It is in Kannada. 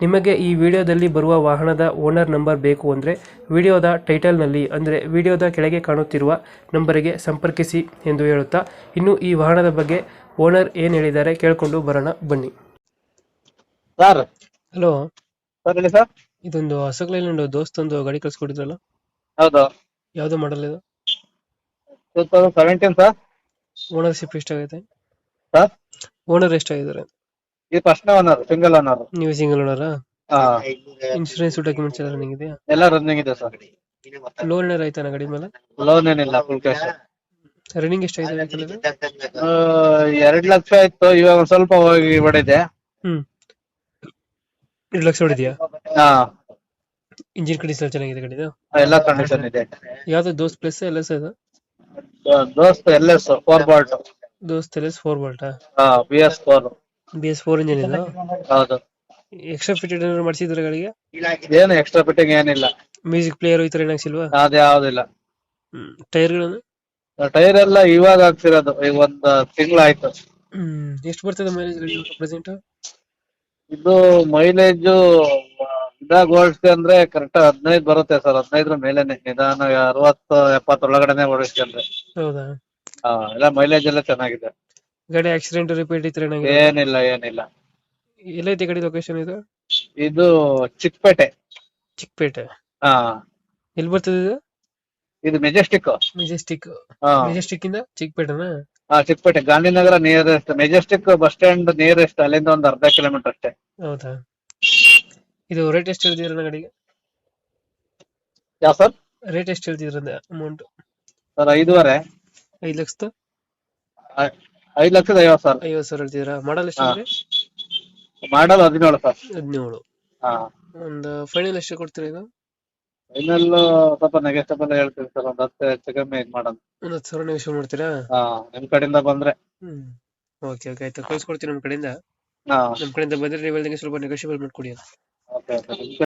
ನಿಮಗೆ ಈ ವಿಡಿಯೋದಲ್ಲಿ ಬರುವ ವಾಹನದ ಓನರ್ ನಂಬರ್ ಬೇಕು ಅಂದರೆ ವಿಡಿಯೋದ ಟೈಟಲ್ನಲ್ಲಿ ಅಂದರೆ ವಿಡಿಯೋದ ಕೆಳಗೆ ಕಾಣುತ್ತಿರುವ ನಂಬರಿಗೆ ಸಂಪರ್ಕಿಸಿ ಎಂದು ಹೇಳುತ್ತಾ ಇನ್ನು ಈ ವಾಹನದ ಬಗ್ಗೆ ಓನರ್ ಏನು ಹೇಳಿದ್ದಾರೆ ಕೇಳಿಕೊಂಡು ಬರೋಣ ಬನ್ನಿ. ಸರ್. ಹಲೋ. ಸರ್ ಹೇಳಿ ಸರ್. ಇದೊಂದು ಹೊಸಗ್ಲೈಲ್ಯಾಂಡ್ ದೋಸ್ತೊಂದು ಗಾಡಿ ಕಳ್ಸಿಕೊಟ್ಟಿದ್ರಲ್ಲ ಹೌದು. ಯಾವ್ದು ಮಾಡಲ್ ಇದು? Two thousand seventeen sir. Ownership ಎಷ್ಟಾಗೈತೆ? ಸರ್. ಓನರ್ ಎಷ್ಟಾಗಿದ್ದಾರೆ? ಇದು ಫಸ್ಟ್ ಓನರ್ ಸಿಂಗಲ್ ಓನರ್ ನೀವು ಸಿಂಗಲ್ ಓನರಾ ಇನ್ಶೂರೆನ್ಸ್ ಡಾಕ್ಯುಮೆಂಟ್ಸ್ ಎಲ್ಲ ರನ್ನಿಂಗ್ ಇದೆಯಾ? ಎಲ್ಲ ರನ್ನಿಂಗ್ ಇದೆ ಸರ್ ಲೋನ್ ಏನಾರ ಆಯ್ತಾನ ಗಾಡಿ ಮೇಲೆ? ಲೋನ್ ಏನಿಲ್ಲ ಫುಲ್ ಕ್ಯಾಶ್ ರನ್ನಿಂಗ್ vehicle ಇದು? ಎರಡ್ ಲಕ್ಷ ಇತ್ತು ಇವಾಗ ಒಂದ್ ಸ್ವಲ್ಪ ಹೋಗಿ ಹೊಡಿದೆ. ಹ್ಮ್. ಎರಡು ಲಕ್ಷ ಹೊಡಿದ್ಯಾ? ಹಾ. ಇಂಜಿನ್ ಕಂಡೀಷನ್ ಚೆನ್ನಾಗಿದೆ ಗಾಡಿದು? ಎಲ್ಲ ಕಂಡೀಷನ್ ಇದೆ. ಯಾವ್ದು ದೋಸ್ತ್ ಪ್ಲಸ್ ಎಲ್ಲ ಇದು? ದೋಸ್ತ್ ಎಲ್ಲ ಎಸ್ ಫೋರ್ ಬಾಲ್ಟ್ ದೋಸ್ತ್ ಎಲ್ ಎಸ್ ಫೋರ್ ಬಾಲ್ಟ್ ಹಾ B S four B S four engine ಇದು? ಹೌದು. ಎಕ್ಸ್ಟ್ರಾ ಫಿಟೆಡ್ ಏನಾದ್ರು ಮಾಡಿಸಿದ್ರೆ ಗಾಡಿಗೆ? ಏನು ಎಕ್ಸ್ಟ್ರಾ ಫಿಟ್ಟಿಂಗ್ ಏನಿಲ್ಲ. ಮ್ಯೂಸಿಕ್ ಪ್ಲೇಯರ್ ಈ ತರ ಏನಾಗ್ಸಿಲ್ವಾ ಅದು ಯಾವ್ದಿಲ್ಲ. ಟೈರ್ಗಳನ್ನು? ಟೈರ್ ಎಲ್ಲ ಇವಾಗ ಹಾಕ್ಸಿರೋದು ಈಗ ಒಂದ್ ತಿಂಗಳಾಯ್ತು. ಹ್ಮ್ ಎಷ್ಟು ಬರ್ತದೆ ಮೈಲೇಜ್ ಗಾಡಿ ಪ್ರೆಸೆಂಟ್ ಇದು ಮೈಲೇಜ್ ಇದಾಗ ಓಡಿಸ್ತಿ ಅಂದ್ರೆ ಕರೆಕ್ಟ್ ಹದಿನೈದು ಬರುತ್ತೆ ಸರ್. ಹದಿನೈದ್ರ ಮೇಲೆನೆ ನಿಧಾನ ಅರವತ್ತು ಎಪ್ಪತ್ತೊಳಗಡೆನೆ ಓಡಿಸ್ಕೊಂಡ್ರೆ ಹೌದಾ? ಹಾ ಎಲ್ಲ ಮೈಲೇಜ್ ಎಲ್ಲ ಚೆನ್ನಾಗಿದೆ. ಗಾಡಿ ಆಕ್ಸಿಡೆಂಟ್ ರಿಪೇಟ್ ಇತ್ತು ನಂಗೆ? ಏನಿಲ್ಲ ಏನಿಲ್ಲ. ಎಲ್ಲೈತೆ ಗಾಡಿ ಲೊಕೇಶನ್ ಇದು? ಇದು ಚಿಕ್ಕಪೇಟೆ. ಚಿಕ್ಕಪೇಟೆ? ಹಾ. ಎಲ್ಲಿ ಬರ್ತದೆ ಇದು? ಇದು ಮೆಜೆಸ್ಟಿಕ್ ಮೆಜೆಸ್ಟಿಕ್ ಹಾ. ಮೆಜೆಸ್ಟಿಕ್ ಇಂದ ಚಿಕ್ಕಪೇಟೆನಾ? ಹಾ Chikkapete. Gandhinagar nearest Majestic bus stand nearest ಅಲ್ಲಿಂದ ಒಂದು ಅರ್ಧ ಕಿಲೋಮೀಟರ್ ಅಷ್ಟೇ. ಹೌದಾ? ಇದು ರೇಟ್ ಎಷ್ಟು ಹೇಳ್ತಿದ್ರ ಗಾಡಿಗೆ? ಯಾವ ಸರ್? ರೇಟ್ ಎಷ್ಟು ಹೇಳ್ತಿದ್ರ ಅಮೌಂಟ್? ಸರ್ ಐದೂವರೆ. ಐದು ಲಕ್ಷದ ಐದ್ ಲಕ್ಷದ ಐವತ್ತು ಸಾವಿರ. ಐವತ್ತು ಸಾವಿರ ಹೇಳ್ತಿದ್ರ ಮಾಡಲ್ ಎಷ್ಟು ಹಾ. ಅಂದ್ರೆ? ಮಾಡಲ್ ಹದಿನೇಳು ಸರ್. ಹದಿನೇಳು. ಹಾ. ಒಂದು ಫೈನಲ್ ಎಷ್ಟು ಕೊಡ್ತೀರಾ ಇದು? ಫೈನಲ್ ಸ್ವಲ್ಪ ನೆಗೆಸ್ಟಬಲ್ ಹೇಳ್ತೀವಿ ಸರ್. ಒಂದ್ ಹತ್ತು ಹೆಚ್ಚು ಕಮ್ಮಿ ಇದು ಮಾಡೋಣ. ಒಂದು ಹತ್ತು ಸಾವಿರ ನಿಮಿಷ ಮಾಡ್ತೀರಾ? ಹಾ ನಿಮ್ ಕಡೆಯಿಂದ ಬಂದ್ರೆ. ಹ್ಮ್. ಓಕೆ ಓಕೆ ಆಯ್ತು. ಕಳ್ಸ್ಕೊಡ್ತೀನಿ ನಮ್ಮ ಕಡೆಯಿಂದ. ಹಾ. ನಮ್ಮ ಕಡೆಯಿಂದ ಬಂದ್ರೆ ನೀವು ಹೇಳ್ದಂಗೆ ಸ್ವಲ್ಪ ನೆಗೋಷಿಯಬಲ್ ಮಾಡ್ಕೊಡಿ ಓಕೆ ಓಕೆ